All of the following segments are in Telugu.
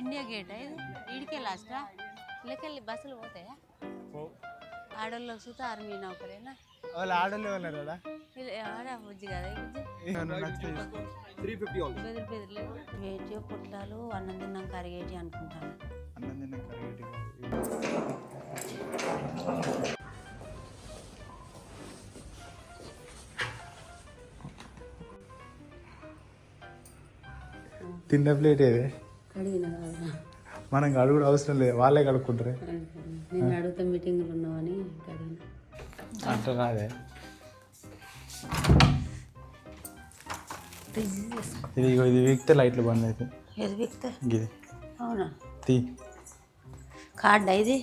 ఇండియా గేట్ ఇది? ఈడికే లాస్టా ఇళ్ళకెళ్ళి బస్సులు పోతాయా? ఆడోళ్ళకి చూస్తే ఆర్మీ నౌకరేనా? వాళ్ళు ఆడలే వాళ్ళారు ఇది ఆడ బుజ్జి కదా బెదిరి వేటి అన్నం తిన్నాక అరిగేటి అనుకుంటాను. అన్నం తిన్న కరిగేటి తిన్న ప్లేట్ ఏది? కదా మనం కడుగుడు అవసరం లేదు వాళ్ళే కడుక్కుంటారే నేను అడుగుతా మీటింగ్లు అంటారా అదే. ఇది ఇది వీక్తే లైట్లు బంద్ అవుతాయి ఏది బిక్తే ఇది అవునా? తీ. కార్డా ఇది.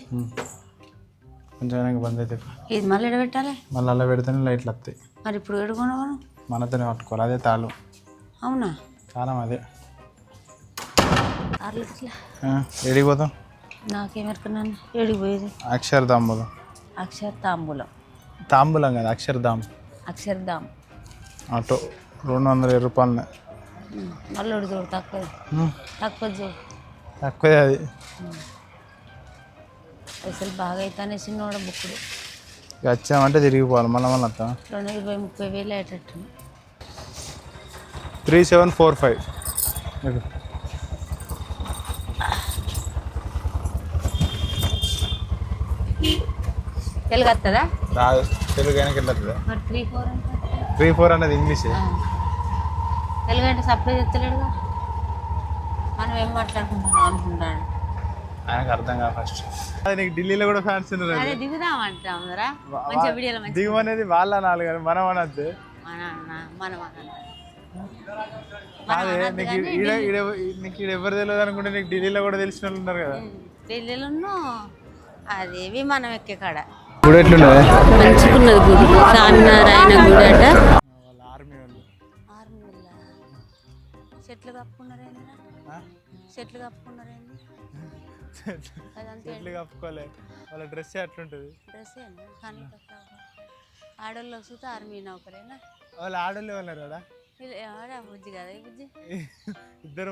కొంచెం బంద్ అవుతాయి ఇది మళ్ళీ ఎడ పెట్టాలి మళ్ళీ అలా పెడితేనే లైట్లు వస్తాయి మరి ఇప్పుడు ఎడుకున్నావు మనతోనే పట్టుకోవాలి అదే తాళం. అవునా? తాళం అదే. ఏడికి పోతాం నాకేమెరుకున్నాను ఏడికి పోయేది? అక్షరధామ్ పోదాం అక్షర తాంబూలం తాంబూలం కదా అక్షరధామ్. అక్షరధామ్. ఆటో రెండు వందల ఇరవై రూపాయలనే మళ్ళీ చూడు తక్కువ. తక్కువ చూడు. తక్కువే అది. పైసలు బాగా అవుతానే చిన్నోడ బుక్కుడు. వచ్చామంటే తిరిగిపోవాలి మళ్ళీ మళ్ళీ వస్తాం రెండు ఇరవై ముప్పై వేలు అయ్యేటట్టు. Three seven four five. Telugu వస్తుందా? రాదు తెలుగు అయినా వెళ్ళదు మరి త్రీ ఫోర్ అంటే త్రీ ఫోర్ అనేది ఇంగ్లీష్. తెలుగు అంటే సప్లై చెప్తలేడుగా? మనం ఏం మాట్లాడుకుంటున్నాం అనుకుంటాడు ఆయనకు అర్థం కాదు ఫస్ట్ అది నీకు ఢిల్లీలో కూడా ఫ్యాన్స్ ఉన్నారు అదే దిగుదాం అంటాం కదా మంచిగా వీడియోలో మంచి దిగు అనేది వాళ్ళ అనాలి కానీ మనం అనద్దు మన అన్న మనం అన్న అదే నీకు ఈడ ఈడ నీకు ఈడ ఎవరు తెలియదు అనుకుంటే నీకు ఢిల్లీలో కూడా తెలిసిన వాళ్ళు ఉన్నారు కదా. ఢిల్లీలో అది విమానం ఎక్కే కాడ. గుడి ఎట్లున్నది? మంచిగున్నది గుడి. స్వామినారాయణ గుడి అట. వాళ్ళ ఆర్మీ వాళ్ళు ఆర్మీల చెట్లు కప్పుకున్నారేంద్రా? ఆ? చెట్లు కప్పుకున్నారేంది అదంతా చెట్లు కప్పుకోలే. వాళ్ళ డ్రెస్ అట్లుంటుంది. డ్రెస్సేనా? కానీ ఆడోళ్ళకి చూస్తే ఆర్మీ నౌకరేనా? వాళ్ళు ఆడలే వాళ్ళారు ఆడ ఇది ఆడ బుజ్జి కదా బుజ్జి? ఇద్దరు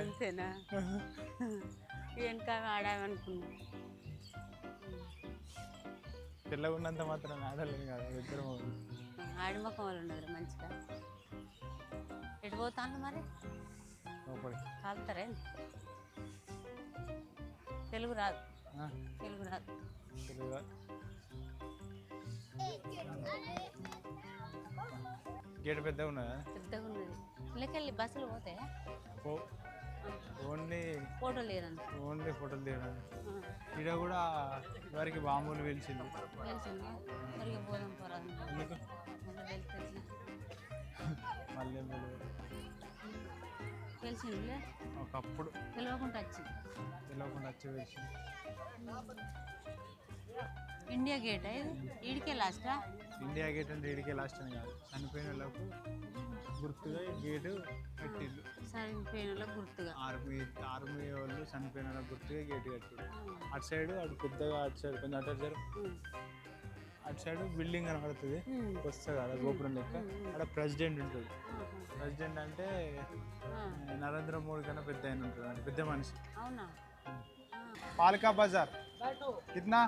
అంతేనా? వెనక ఆడామనుకున్నా. తెల్లగా ఉన్నంత మాత్రం ఆడలేని కాదు ఇద్దరు ఆడి ముఖం వాళ్ళు ఉన్నది మంచిగా. ఎటు పోతాను మరి? లోపలికి. కాలుతారే తెలుగు రాదు. తెలుగు రాదు. తెలుగుగా. గేట్ పెద్దగా ఉన్నదా? పెద్దగా ఉన్నది. ఇళ్ళకెళ్ళి బస్సులు పోతాయా? ఓ- ఓన్లీ ఫోటో లేదంట ఓన్లీ ఫోటోలు తీయడానికి ఈడ కూడా వారికి బాంబులు పోదాం పోరాదు ఎందుకు? మళ్ళీ తెలిసిందిలే. ఒకప్పుడు తెలియకుండా వచ్చింది తెలియకుండా వచ్చి పిలిచింది ఇండియా గేట్ ఈడికే లాస్టా? ఇండియా గేట్ అంటే ఈడికే లాస్ట్ అని కాదు. చనిపోయిన వాళ్ళకు గుర్తుగా గేటు కట్టిల్లు చనిపోయిన వాళ్ళకి గుర్తుగా ఆర్మీ ఆర్మీ వాళ్ళు చనిపోయిన వాళ్ళకి గుర్తుగా గేటు కట్టిల్లు అటు సైడ్ అటు పెద్దగా అటు సైడ్ కొంచెం అటు సైడ్. అటు సైడ్ బిల్డింగ్ కనపడుతుంది. వస్తుంది కదా గోపురం లెక్క. అక్కడ ప్రెసిడెంట్ ఉంటుంది ప్రెసిడెంట్ అంటే నరేంద్ర మోడీ కన్నా పెద్ద ఆయన ఉంటుంది అంటే పెద్ద మనిషి. పాలకా బజార్. కిतना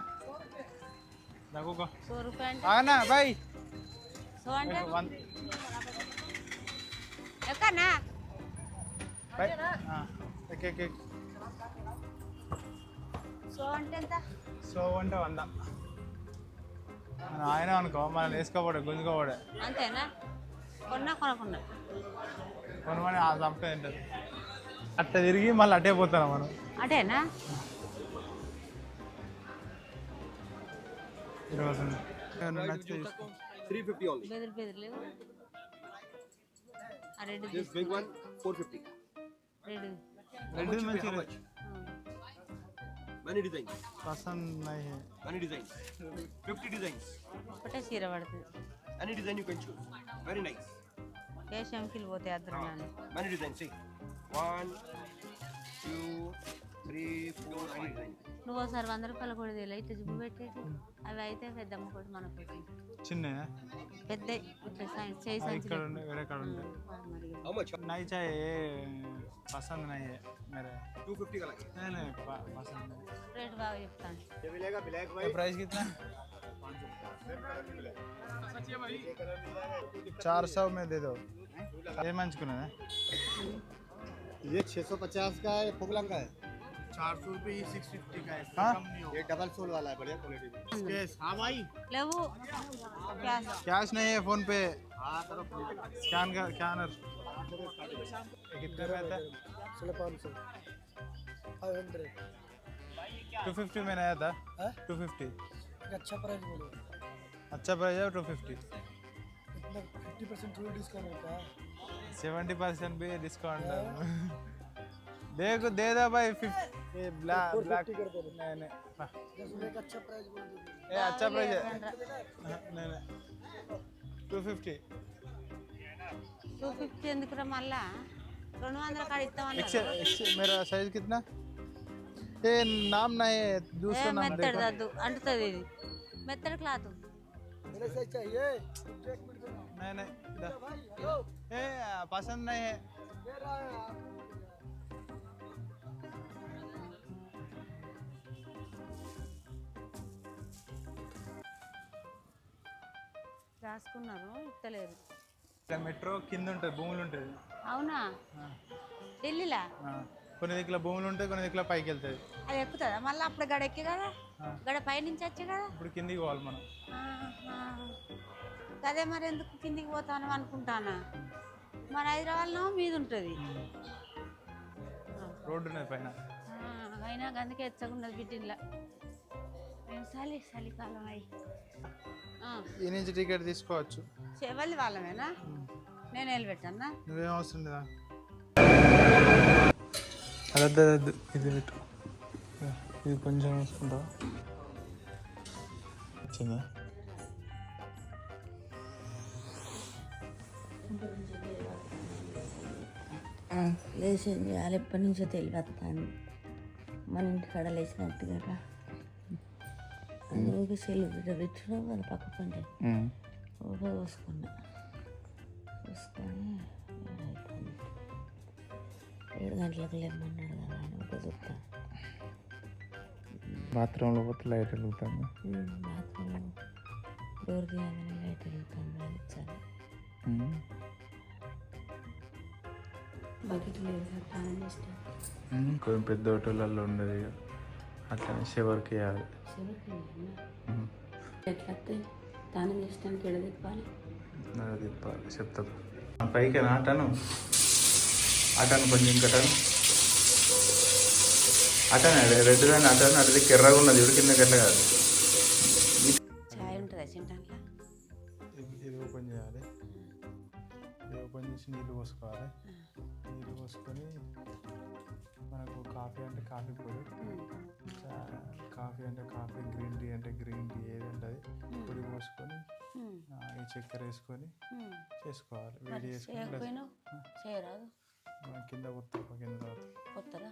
సో అంటే ఎంత? సో అంటే వంద. ఆయన అనుకో మనం వేసుకోబడే గుంజుకోబడే. అంతేనా? కొన్నా కొనకుండా. కొనమని ఆ చంపే తింటారు అట్ట తిరిగి మళ్ళీ అట్టే పోతాం మనం. అటేనా? ఈరోజు. Three fifty only. బెదిరి బెదిరి లేవు. ఆ red this big one four fifty red. మంచిగా మెనీ డిజైన్స్ పసంద్ నహీ. మెనీ డిజైన్స్ ఫిఫ్టీ డిజైన్స్ ఒకటే చీర పడుతుంది any design you can choose very nice ఏ శంకిలు పోతాయి అద్దరు కానీ many designs see. One two three four any design నువ్వు ఒకసారి వంద రూపాయల కూడా తెలియ ఇట్లా జుబ్బు పెట్టేటి అవి అయితే పెద్దమ్మ కూడా మన కోసం చిన్నయా పెద్ద ఇట్లా సైన్స్ చేయి అది సైన్స్ ఇక్కడ ఉండే వేరే కాడ ఉండే మరి How much? नहीं चाहिए पसंद नहीं है मेरे 250 का लगे नहीं नहीं प- पसंद नहीं రేట్ బాగా చెప్తాను ये मिलेगा ब्लैक ये प्राइस कितना चार सौ में दे दो ये मंचकुना है ये 650 का है फोकलम का है चार सौ रूपए ये सिक्स फिफ्टी का है। हाँ? नहीं ये डबल सोल वाला है बढ़िया क्वालिटी में हाँ भाई। ले कैश नहीं है फ़ोन पे। स्कैन का स्कैनर कितने में है। पाँच सौ। फाइव हंड्रेड टू फिफ्टी में आया था। हाँ? टू फिफ्टी अच्छा प्राइस बोलो। अच्छा प्राइस है two fifty fifty percent discount होता है। सेवेंटी परसेंट भी डिस्काउंट है? हाँ? देखो दे दो भाई फिफ्टी ये ब्लैक ब्लैक 450 कर दो नहीं नहीं हाँ। दस रुपये का अच्छा प्राइस बोल दो ये अच्छा प्राइस है हाँ, नहीं नहीं टू फिफ्टी టూ ఫిఫ్టీ ఎందుకురా మళ్ళా రెండు వందల కాడ ఇస్తామన్నా एक्से एक्से मेरा साइज कितना ये नाम नहीं है दूसरा नाम మెత్తడి देखो దద్దు అంటుతుంది ఇది మెత్తడి క్లాత్ मेरे साइज चाहिए एक मिनट में नहीं नहीं इधर। भाई हेलो ए पसंद नहीं है రాసుకున్నారు ఇక్కడ మెట్రో కింద ఉంటుంది భూములు ఉంటుంది అవునా ఢిల్లీలా కొన్ని దిక్కుల భూములు ఉంటాయి కొన్ని దిక్కుల పైకి వెళ్తుంది అది ఎక్కుతుందా? మళ్ళీ అప్పుడు గడ ఎక్కి కదా గడ పైనుంచి వచ్చి కదా? ఇప్పుడు కిందికి పోవాలి మనం. అదే మరి ఎందుకు కిందికి పోతాను అనుకుంటానా? మన హైదరాబాద్లో మీద ఉంటుంది రోడ్డు ఉన్నది పైన. అయినా అందుకే ఎచ్చగున్నది బిడ్డిన్లా మేము చలి చలికాలం అయి. ఆ, ఈ నుంచి టికెట్ తీసుకోవచ్చు. చెవల్లి వాళ్ళమేనా? నేను వెళ్ళిపెట్టన్నా నువ్వేం అవసరం లేదా? అదద్దు అదద్దు ఇది పెట్టు. ఇది కొంచెం వేసుకుంటావా? వచ్చిందా? లేచింది. వాళ్ళు ఎప్పటి నుంచో తెలియస్తాను మన ఇంటి కాడ లేచినట్టు బిడ్డ పెట్టినా వాళ్ళ పక్క పంటే ఊగా చూసుకున్నా చూసుకొని ఏడైతుంది ఏడు గంటలకు లేమన్నాడు కదా అని ఒక చూస్తా బాత్రూంలో పోతే లైట్ వెలుగుతాను బాత్రూమ్ డోర్ తీయగానే లైట్ వెళ్తాను ఇచ్చాను బకెట్ లేదు కొంచెం పెద్ద హోటళ్ళల్లో ఉండదు ఇక. అట్లనే షవర్కి వేయాలి ఎట్లా వస్తాయి తానం చేసడానికి ఎడ తిప్పాలి? అది తిప్పాలి? చెప్తా పైకి ఆటను ఆటను కొంచెం ఇంకటాను అటనే రెడ్ దాన్ని అటను అటు ఎర్రగా ఉన్నది ఇవి కింద గట్ల కాదు. చాయ్ ఉంటుందా చింటాన్లో ఇది ఓపెన్ చేయాలి ఇది ఓపెన్ చేసి నీళ్ళు పోసుకోవాలి. నీళ్ళు పోసుకొని మనకు కాఫీ అంటే కాఫీ పొడి. కాఫీ అంటే కాఫీ గ్రీన్ టీ అంటే గ్రీన్ టీ ఏది ఉంటుంది పొడి పోసుకొని ఈ చక్కెర వేసుకొని చేసుకోవాలి. వేడి చేసుకొని చేయరాదు. కింద కొత్త కింద. కొత్తరా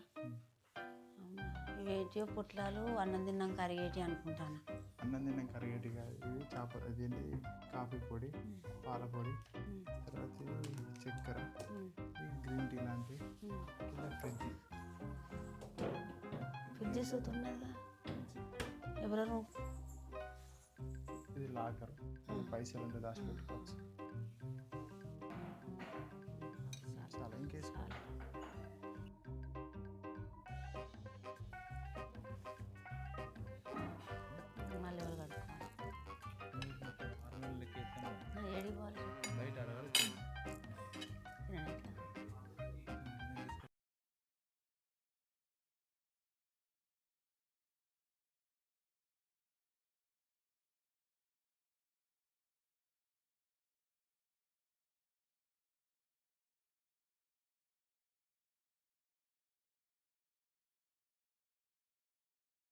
ఇవేంటియో పుట్లాలు అన్నం తిన్నాక అరిగేటి అనుకుంటాను? అన్నం తిన్నాక కరిగేటి కాదు. ఇవి చేప కాఫీ పొడి పాల పొడి తర్వాత చక్కెర. ఈ గ్రీన్ టీ లాంటివి ఇలా ఫ్రిడ్జ్ ఫ్రిడ్జ్ సూతున్నదా ఎవరు ఇది లాకర్ పైసలు ఉంటే దాచి పెట్టుకోవచ్చు